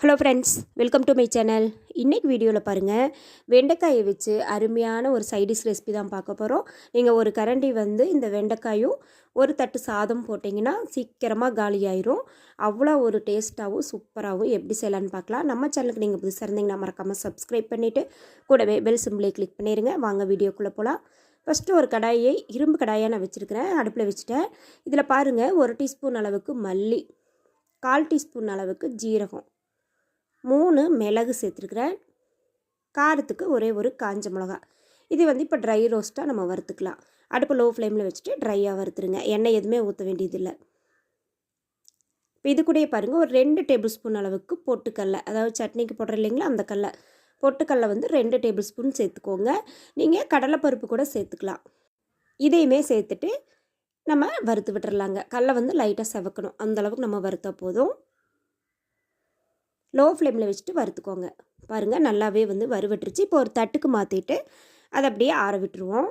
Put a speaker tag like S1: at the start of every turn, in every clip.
S1: Hello friends welcome to my channel இன்றைக்கி வீடியோவில் பாருங்கள் வெண்டைக்காயை வச்சு அருமையான ஒரு சைடிஷ் ரெசிபி தான் பார்க்க போகிறோம் நீங்கள் ஒரு கரண்டி வந்து இந்த வெண்டைக்காயும் ஒரு தட்டு சாதம் போட்டிங்கன்னா சீக்கிரமாக காலி ஆயிரும். அவ்வளோ ஒரு டேஸ்ட்டாகவும் சூப்பராகவும் எப்படி செய்யலான்னு பார்க்கலாம். நம்ம சேனலுக்கு நீங்கள் புதுசாக இருந்தீங்கன்னா மறக்காமல் சப்ஸ்கிரைப் பண்ணிவிட்டு கூடவே பெல் சிம்பிளை கிளிக் பண்ணிடுங்க வாங்க வீடியோக்குள்ளே போகலாம் ஃபஸ்ட்டு ஒரு கடாயை இரும்பு கடாயாக நான் வச்சுருக்கிறேன். அடுப்பில் வச்சுட்டேன். இதில் பாருங்கள் ஒரு டீஸ்பூன் அளவுக்கு மல்லி கால் டீஸ்பூன் அளவுக்கு ஜீரகம். மூணு மிளகு சேர்த்துருக்குறேன் காரத்துக்கு ஒரே ஒரு காஞ்ச மிளகா. இது வந்து இப்போ ட்ரை ரோஸ்ட்டாக நம்ம வறுத்துக்கலாம். அடுப்பு லோ ஃப்ளேமில் வச்சுட்டு ட்ரையாக வறுத்துருங்க. எண்ணெய் எதுவுமே ஊற்ற வேண்டியதில்லை. இப்போ இது கூடயே பாருங்கள் ஒரு ரெண்டு டேபிள் ஸ்பூன் அளவுக்கு பொட்டுக்கடலை அதாவது சட்னிக்கு போடுற இல்லைங்களா அந்த கடலை பொட்டுக்கடலை வந்து ரெண்டு டேபிள் ஸ்பூன் சேர்த்துக்கோங்க. நீங்கள் கடலைப்பருப்பு கூட சேர்த்துக்கலாம். இதையுமே சேர்த்துட்டு நம்ம வறுத்து விட்டுறலாங்க. கடலை வந்து லைட்டாக செவக்கணும். அந்தளவுக்கு நம்ம வறுத்தா போதும். லோ ஃப்ளேமில் வச்சுட்டு வறுத்துக்கோங்க. பாருங்கள் நல்லாவே வந்து வறுவட்டுருச்சு. இப்போ ஒரு தட்டுக்கு மாற்றிட்டு அதை அப்படியே ஆற விட்டுருவோம்.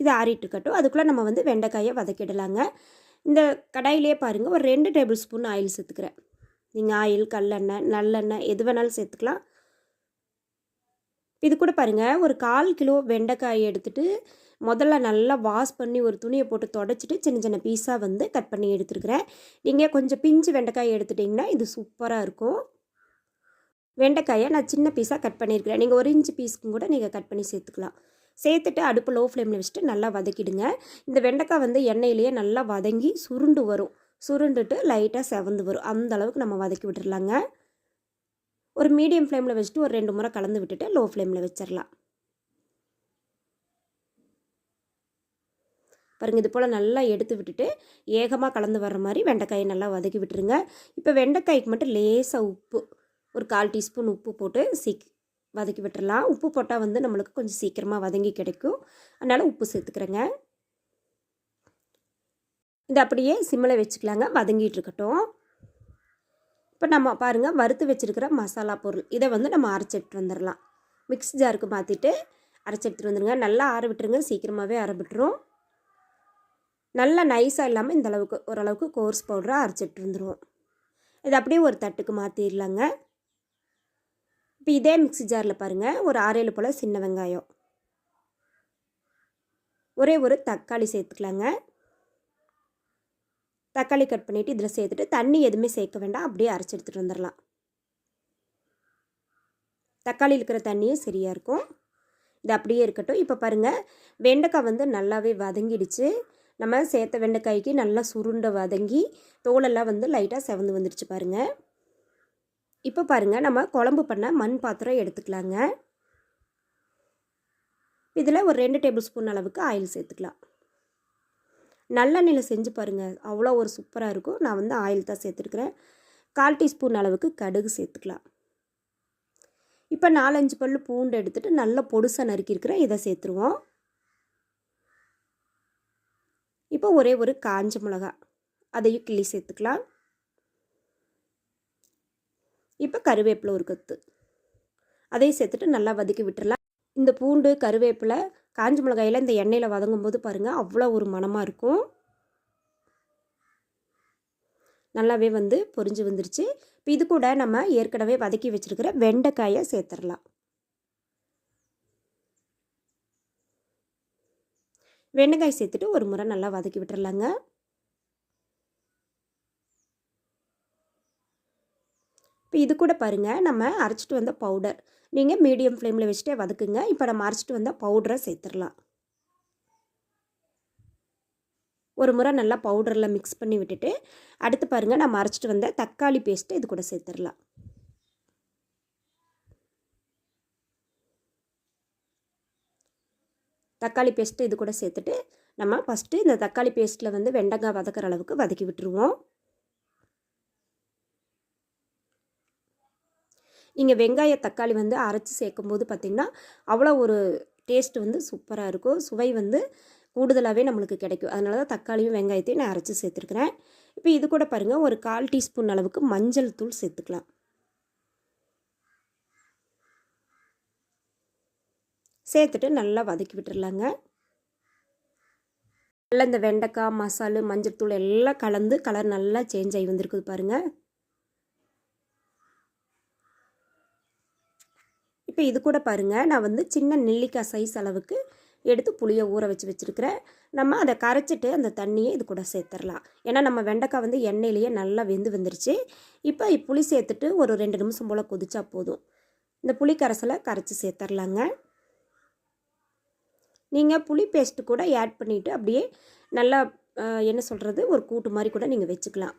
S1: இது ஆறிட்டுருக்கட்டும் அதுக்குள்ளே நம்ம வந்து வெண்டைக்காயை வதக்கிடலாங்க. இந்த கடாயிலே பாருங்கள் ஒரு ரெண்டு டேபிள் ஸ்பூன் ஆயில் சேர்த்துக்கிறேன். நீங்கள் ஆயில் கல்லெண்ணெய் நல்லெண்ணெய் எது வேணாலும் சேர்த்துக்கலாம். இது கூட பாருங்கள் ஒரு கால் கிலோ வெண்டைக்காய் எடுத்துகிட்டு முதல்ல நல்லா வாஷ் பண்ணி ஒரு துணியை போட்டு தொடச்சிட்டு சின்ன சின்ன பீஸாக வந்து கட் பண்ணி எடுத்துருக்குறேன். நீங்கள் கொஞ்சம் பிஞ்சு வெண்டைக்காய் எடுத்துட்டிங்கன்னா இது சூப்பராக இருக்கும். வெண்டைக்காயை நான் சின்ன பீஸாக கட் பண்ணியிருக்கிறேன் நீங்கள் ஒரு இன்ச்சு பீஸ்க்கும் கூட நீங்கள் கட் பண்ணி சேர்த்துக்கலாம். சேர்த்துட்டு அடுப்பு லோ ஃப்ளேமில் வச்சுட்டு நல்லா வதக்கிடுங்க. இந்த வெண்டைக்காய் வந்து எண்ணெயிலேயே நல்லா வதங்கி சுருண்டு வரும். சுருண்டுட்டு லைட்டாக செவந்து வரும். அந்த அளவுக்கு நம்ம வதக்கி விட்டுடலாங்க ஒரு மீடியம் ஃப்ளேமில் வச்சுட்டு ஒரு ரெண்டு முறை கலந்து விட்டுட்டு லோ ஃப்ளேமில் வச்சிடலாம் பாருங்கள் இது போல் நல்லா எடுத்து விட்டுட்டு ஏகமாக கலந்து வர்ற மாதிரி வெண்டைக்காயை நல்லா வதக்கி விட்டுருங்க. இப்போ வெண்டைக்காய்க்கு மட்டும் லேசாக உப்பு ஒரு கால் டீஸ்பூன் உப்பு போட்டு சீக் வதக்கி விட்டுறலாம் உப்பு போட்டால் வந்து நம்மளுக்கு கொஞ்சம் சீக்கிரமாக வதங்கி கிடைக்கும். அதனால் உப்பு சேர்த்துக்கிறேங்க. இது அப்படியே சிம்மில் வச்சுக்கலாங்க. வதங்கிட்டு இருக்கட்டும். இப்போ நம்ம பாருங்கள் வறுத்து வச்சுருக்கிற மசாலா பொருள். இதை வந்து நம்ம அரைச்சி வந்துடலாம். மிக்ஸ் ஜாருக்கு மாற்றிட்டு அரைச்செடுத்துட்டு வந்துடுங்க நல்லா ஆற விட்டுருங்க. சீக்கிரமாகவே அரை விட்டுரும். நல்லா நைஸாக இல்லாமல் இந்த அளவுக்கு ஓரளவுக்கு கோர்ஸ் பவுடராக அரைச்சிட்டு வந்துடுவோம் இது அப்படியே ஒரு தட்டுக்கு மாற்றிடலாங்க இப்போ இதே மிக்சி ஜாரில் பாருங்கள் ஒரு ஆறேழு போல் சின்ன வெங்காயம். ஒரே ஒரு தக்காளி சேர்த்துக்கலாங்க. தக்காளி கட் பண்ணிவிட்டு இதில் சேர்த்துட்டு தண்ணி எதுவுமே சேர்க்க வேண்டாம். அப்படியே அரைச்சி எடுத்துகிட்டு வந்துடலாம். தக்காளி இருக்கிற தண்ணியும் சரியாக இருக்கும். இது அப்படியே இருக்கட்டும். இப்போ பாருங்கள் வெண்டைக்காய் வந்து நல்லாவே வதங்கிடுச்சு. நம்ம சேர்த்த வெண்டைக்காய்க்கு நல்லா சுருண்டை வதங்கி தோலெல்லாம் வந்து லைட்டாக செவந்து வந்துடுச்சு பாருங்கள் இப்போ பாருங்கள் நம்ம குழம்பு பண்ண மண் பாத்திரம் எடுத்துக்கலாங்க. இதில் ஒரு ரெண்டு டேபிள் ஸ்பூன் அளவுக்கு ஆயில் சேர்த்துக்கலாம். நல்லெண்ணெயில் செஞ்சு பாருங்கள் அவ்வளோ ஒரு சூப்பராக இருக்கும். நான் வந்து ஆயில் தான் சேர்த்துருக்குறேன். கால் டீஸ்பூன் அளவுக்கு கடுகு சேர்த்துக்கலாம். இப்போ நாலஞ்சு பல் பூண்டு எடுத்துகிட்டு நல்லா பொடுசாக நறுக்கியிருக்கிறேன். இதை சேர்த்துருவோம். இப்போ ஒரே ஒரு காஞ்ச மிளகா. அதையும் கிள்ளி சேர்த்துக்கலாம். இப்போ கருவேப்பிலை ஒரு கத்து. அதையும் சேர்த்துட்டு நல்லா வதக்கி விட்டுடலாம் இந்த பூண்டு கருவேப்பிலை காஞ்ச மிளகாயில் இந்த எண்ணெயில் வதங்கும் போது பாருங்கள் அவ்வளோ ஒரு மனமாக இருக்கும். நல்லாவே வந்து பொரிஞ்சு வந்துருச்சு. இப்போ இது கூட நம்ம ஏற்கனவே வதக்கி வச்சுருக்கிற வெண்டைக்காயை சேர்த்துடலாம். வெண்டைக்காய் சேர்த்துட்டு ஒரு முறை நல்லா வதக்கி விட்டுறலாங்க. இப்போ இது கூட பாருங்கள் நம்ம அரைச்சிட்டு வந்த பவுடர் நீங்கள் மீடியம் ஃப்ளேமில் வச்சுட்டே வதக்குங்க. இப்போ நம்ம அரைச்சிட்டு வந்த பவுடரை சேர்த்துடலாம். ஒரு முறை நல்லா பவுடரில் மிக்ஸ் பண்ணி விட்டுட்டு அடுத்து பாருங்கள் நம்ம அரைச்சிட்டு வந்த தக்காளி பேஸ்ட்டு இது கூட சேர்த்துடலாம். தக்காளி பேஸ்ட்டு இது கூட சேர்த்துட்டு நம்ம ஃபஸ்ட்டு இந்த தக்காளி பேஸ்ட்டில் வந்து வெண்டைக்காய் வதக்கிற அளவுக்கு வதக்கி விட்டுருவோம். நீங்கள் வெங்காய தக்காளி வந்து அரைச்சி சேர்க்கும்போது பார்த்திங்கன்னா அவ்வளோ ஒரு டேஸ்ட் வந்து சூப்பராக இருக்கும். சுவை வந்து கூடுதலாகவே நம்மளுக்கு கிடைக்கும். அதனால தான் தக்காளியும் வெங்காயத்தையும் நான் அரைச்சி சேர்த்துருக்குறேன். இப்போ இது கூட பாருங்கள் ஒரு கால் டீஸ்பூன் அளவுக்கு மஞ்சள் தூள் சேர்த்துக்கலாம். சேர்த்துட்டு நல்லா வதக்கி விட்டுறலாங்க. நல்லா இந்த வெண்டைக்காய் மசாலு மஞ்சள்தூள் எல்லாம் கலந்து கலர் நல்லா சேஞ்ச் ஆகி வந்திருக்குது பாருங்கள் இப்போ இது கூட பாருங்கள் நான் வந்து சின்ன நெல்லிக்காய் சைஸ் அளவுக்கு எடுத்து புளியை ஊற வச்சு வச்சுருக்கிறேன். நம்ம அதை கரைச்சிட்டு அந்த தண்ணியை இது கூட சேர்த்துடலாம் ஏன்னா நம்ம வெண்டைக்காய் வந்து எண்ணெயிலேயே நல்லா வெந்து வந்துருச்சு. இப்போ புளி சேர்த்துட்டு ஒரு ரெண்டு நிமிஷம் போல் கொதிச்சா போதும். இந்த புளி கரைசலை கரைச்சி சேர்த்துர்லாங்க நீங்கள் புளி பேஸ்ட்டு கூட ஆட் பண்ணிவிட்டு அப்படியே நல்லா என்ன சொல்கிறது ஒரு கூட்டு மாதிரி கூட நீங்கள் வச்சுக்கலாம்.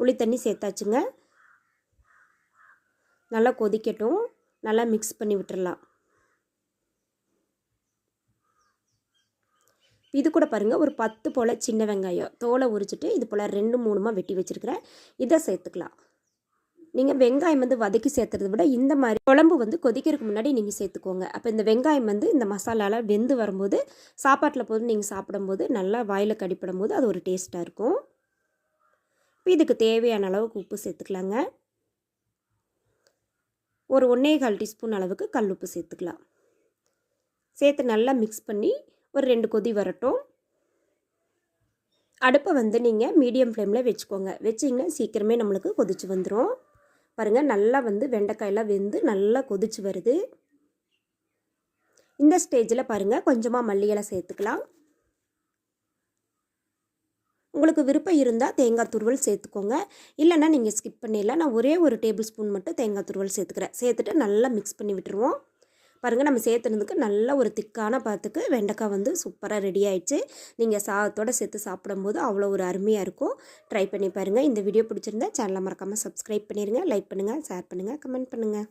S1: புளி தண்ணி சேர்த்தாச்சுங்க. நல்லா கொதிக்கட்டும். நல்லா மிக்ஸ் பண்ணி விட்டுறலாம். இது கூட பாருங்கள் ஒரு பத்து போல் சின்ன வெங்காயம். தோலை உரிச்சிட்டு இது போல் ரெண்டு மூணுமா வெட்டி வச்சுருக்கிறேன். இதை சேர்த்துக்கலாம். நீங்கள் வெங்காயம் வந்து வதக்கி சேர்த்துறத விட இந்த மாதிரி குழம்பு வந்து கொதிக்கிறதுக்கு முன்னாடி நீங்கள் சேர்த்துக்கோங்க. அப்போ இந்த வெங்காயம் வந்து இந்த மசாலாவில் வெந்து வரும்போது சாப்பாட்டில் போது நீங்கள் சாப்பிடும்போது நல்லா வாயில் கடிப்படும் போது அது ஒரு டேஸ்ட்டாக இருக்கும். இப்போ இதுக்கு தேவையான அளவுக்கு உப்பு சேர்த்துக்கலாங்க. ஒரு ஒன்றே கால் டீஸ்பூன் அளவுக்கு கல் உப்பு சேர்த்துக்கலாம். சேர்த்து நல்லா மிக்ஸ் பண்ணி ஒரு ரெண்டு கொதி வரட்டும். அடுப்பை வந்து நீங்கள் மீடியம் ஃப்ளேமில் வச்சுக்கோங்க. வச்சிங்கன்னா சீக்கிரமே நம்மளுக்கு கொதிச்சு வந்துடும் பாருங்கள் நல்லா வந்து வெண்டைக்காயெல்லாம் வெந்து நல்லா கொதிச்சு வருது. இந்த ஸ்டேஜில் பாருங்கள் கொஞ்சமாக மல்லியெல்லாம் சேர்த்துக்கலாம். உங்களுக்கு விருப்பம் இருந்தால் தேங்காய் துருவல் சேர்த்துக்கோங்க. இல்லைன்னா நீங்கள் ஸ்கிப் பண்ணிடலாம். நான் ஒரே ஒரு டேபிள் ஸ்பூன் மட்டும் தேங்காய் துருவல் சேர்த்துக்கிறேன். சேர்த்துட்டு நல்லா மிக்ஸ் பண்ணி விட்டுருவோம். பாருங்கள் நம்ம சேர்த்துனதுக்கு நல்ல ஒரு திக்கான பார்த்துக்கு வெண்டைக்காய் வந்து சூப்பராக ரெடி ஆயிடுச்சு. நீங்கள் சாதத்தோடு சேர்த்து சாப்பிடும்போது அவ்வளோ ஒரு அருமையாக இருக்கும். ட்ரை பண்ணி பாருங்கள் இந்த வீடியோ பிடிச்சிருந்தா சேனலை மறக்காமல் சப்ஸ்கிரைப் பண்ணிடுங்க லைக் பண்ணுங்கள் ஷேர் பண்ணுங்கள் கமெண்ட் பண்ணுங்கள்